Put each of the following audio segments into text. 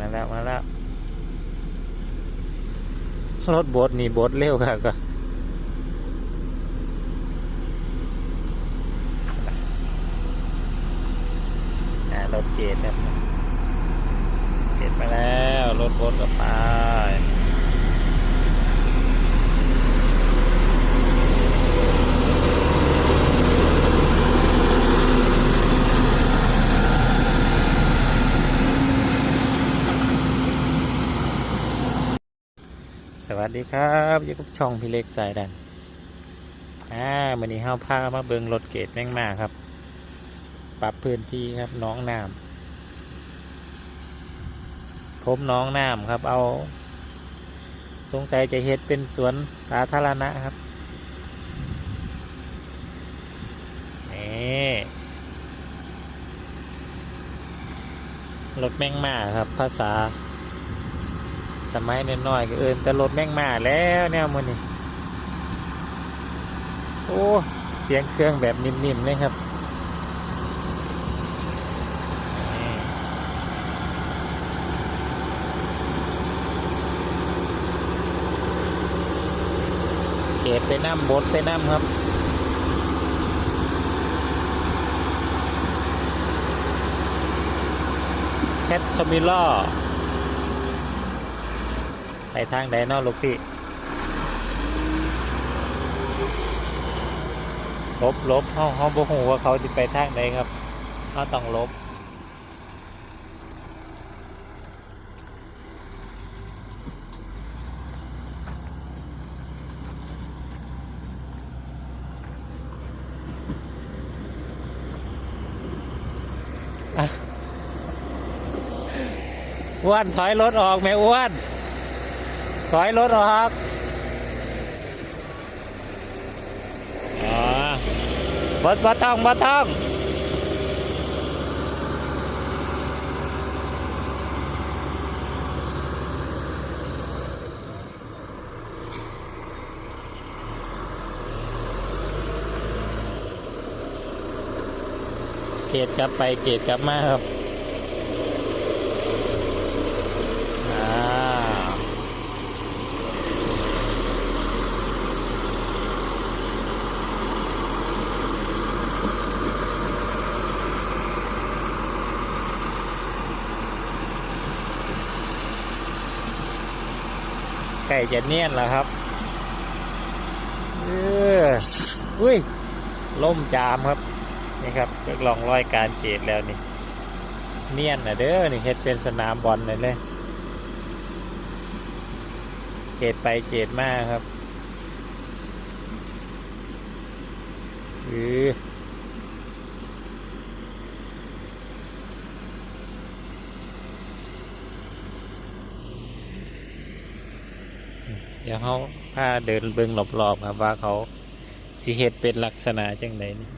มาแล้วมาแล้วรถบดนี่บดเร็วค่ะก็อ่ารถเจดครับเจดมาแล้ว รถบดก็ไป ส วัสดีครับอยู่กับช่องพี่เล็กสายดันอ่าวันนี้เฮาพามาเบิงรถเกตแม่งมาครับ ปรับพื้นที่ครับน้องน้ำทมน้องน้ำครับ เอา สงสัยจะเฮ็ดเป็นสวนสาธารณะครับนี่รถแม่งมาครับ ภาษา สมัยน้อยๆก็เอินแต่รถแม่งมาแล้วเนี่ยมันนี่โอ้เสียงเครื่องแบบนิ่มๆเลยครับเกตไปน้ำบดไปน้ำครับแคททอมิล่อ ไปทางใดนอกลูกพี่ลบลบห้องห้องบ่หูว่าเขาจะไปทางใดครับเขาต้องลบอ้วนถอยรถออกแม่อ้วน ถอยรถออกอ๋อบ่บ่ต้องบ่ต้องเกตกลับไปเกตกลับมาครับ ไก่จะเนียนแล้วครับเอออุ้ยล่มจามครับนี่ครับลองร้อยการเกตแล้วนี่ เนียนนะเด้อนี่เฮ็ดเป็นสนามบอลเลยเลยเกตไปเกตมาครับอือ ดี๋ยวเขาพาเดินเบิ่งรอบๆครับว่าเขาสิเฮ็ดเป็นลักษณะจังไดนี่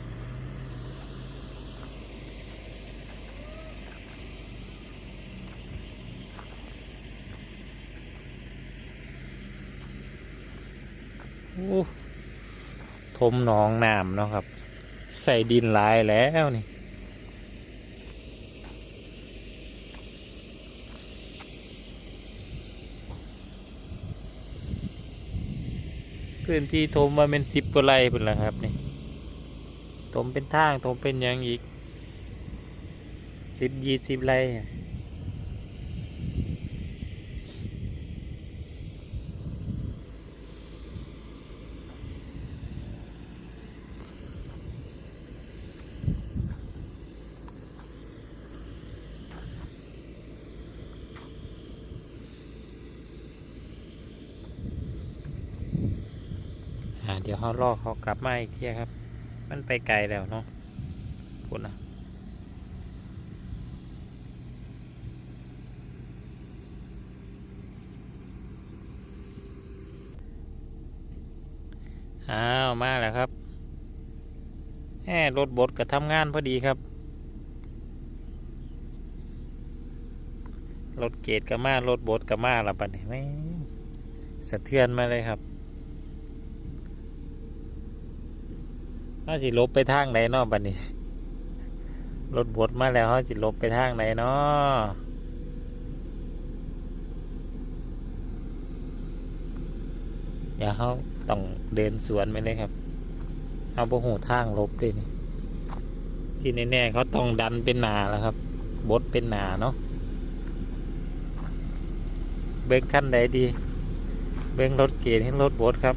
โอ้ทมหนองน้ำเนาะครับ ใส่ดินหลายแล้วนี่ พื้นที่ทมมาเป็นสิบกว่าไร่เป็นละครับนี่ทมเป็นทางทมเป็นอย่างอีกสิบยี่สิบไร่ เดี๋ยวเขาลอกเขากลับมาอีกทีครับ มันไปไกลแล้วเนาะพูดนะอ้าวมาแล้วครับแหมรถบดก็ทำงานพอดีครับ รถเกตก็มารถบดก็มาแล้วปัดนี้ไม่สะเทือนมาเลยครับ เขาสิลบไปทางไหนเนาะบัดนี้ รถบดมาแล้วเขาสิลบไปทางไหนเนาะอย่าเขาต้องเดินสวนไปเลยครับ เอาพวกหูทางลบเลยนี่ ที่แน่ๆเขาต้องดันเป็นหนาแล้วครับ บดเป็นหนาเนาะ เบิ้งขั้นใดดี เบิ้งรถเกียร์ให้รถบดครับ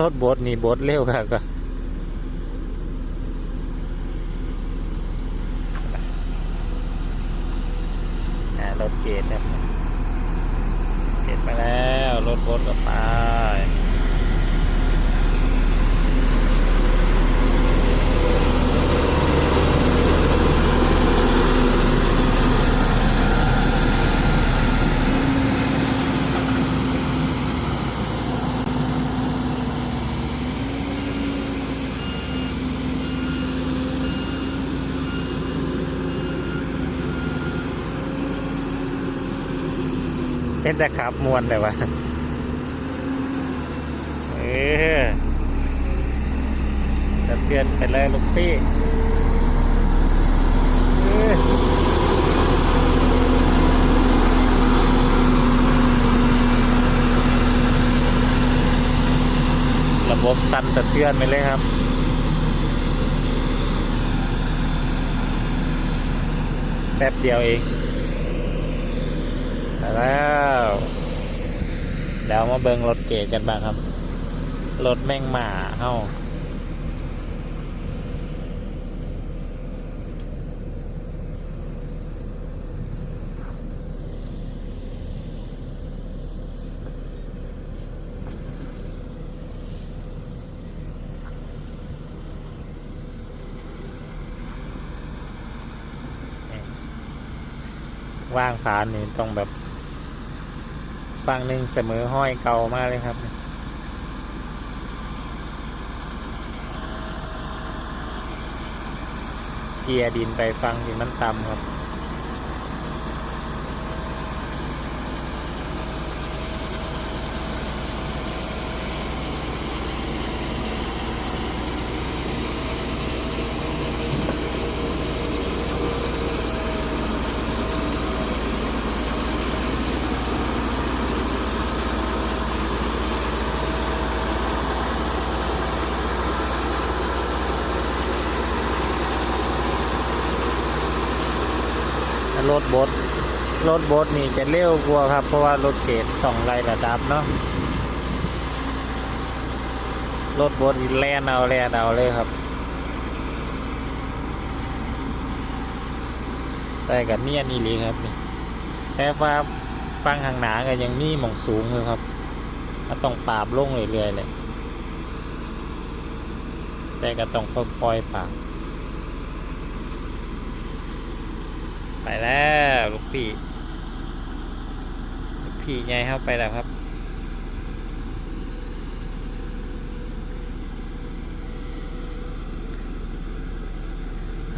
รถบดนี่บดเร็วครับก็อ่ารถเกณฑ์ครับ เจ็ดไปแล้ว รถบดก็มา เป็นแต่ขับมวนเลยวะเออสะเทือนไปเลยลูกพี่ระบบสั่นสะเทือนไปเลยครับแป๊บเดียวเอง มาแล้วเดี๋ยวมาเบิงรถเก๋กันบ้างครับ รถแม่งหมาเฮ้าว่างผานนี่ต้องแบบ ฝั่งหนึ่งเสมอห้อยเก่ามากเลยครับ เกียร์ดินไปฟังที่มันต่ำครับ รถบดรถบดนี่จะเร็วกว่าครับ เพราะว่ารถเกตต้องไล่ระดับเนาะรถบดแล่นเอาแล่นเอาเลยครับ แต่กับเนียนอีหลีครับนี่แต่ว่าฟังทางหนาก็ยังมีหมองสูงเลยครับก็ต้องปราบลงเรื่อยๆเลยแต่ก็ต้องค่อยๆปราบ ไปแล้วลูกพี่ลูกพี่ใหญ่เข้าไปแล้วครับ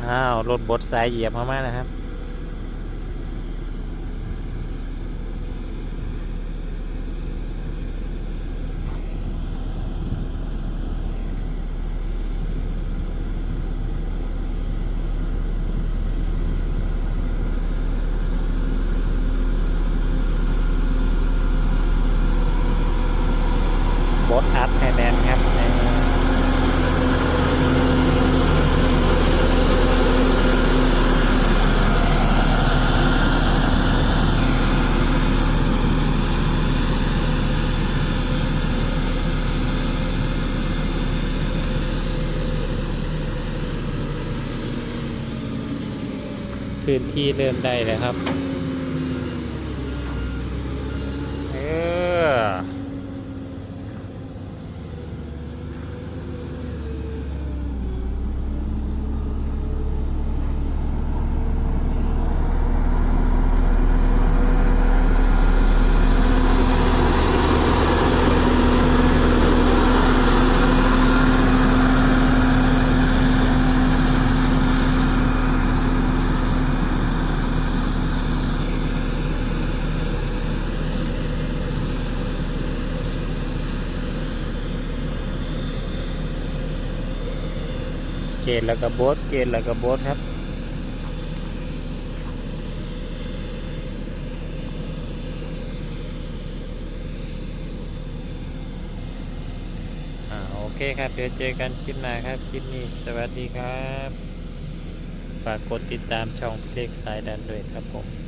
อ้าวรถบดสายเหยียบมามานะครับดอัดให้แน่นครับพื้ นที่เริ่มได้แล้วครับ ดแล้วก็บดเกตแล้วก็บดครับ อ่าโอเคครับ เดี๋ยวเจอกันคลิปหน้าครับ คลิปนี้สวัสดีครับ ฝากกดติดตามช่องเพลงสายดันด้วยครับผม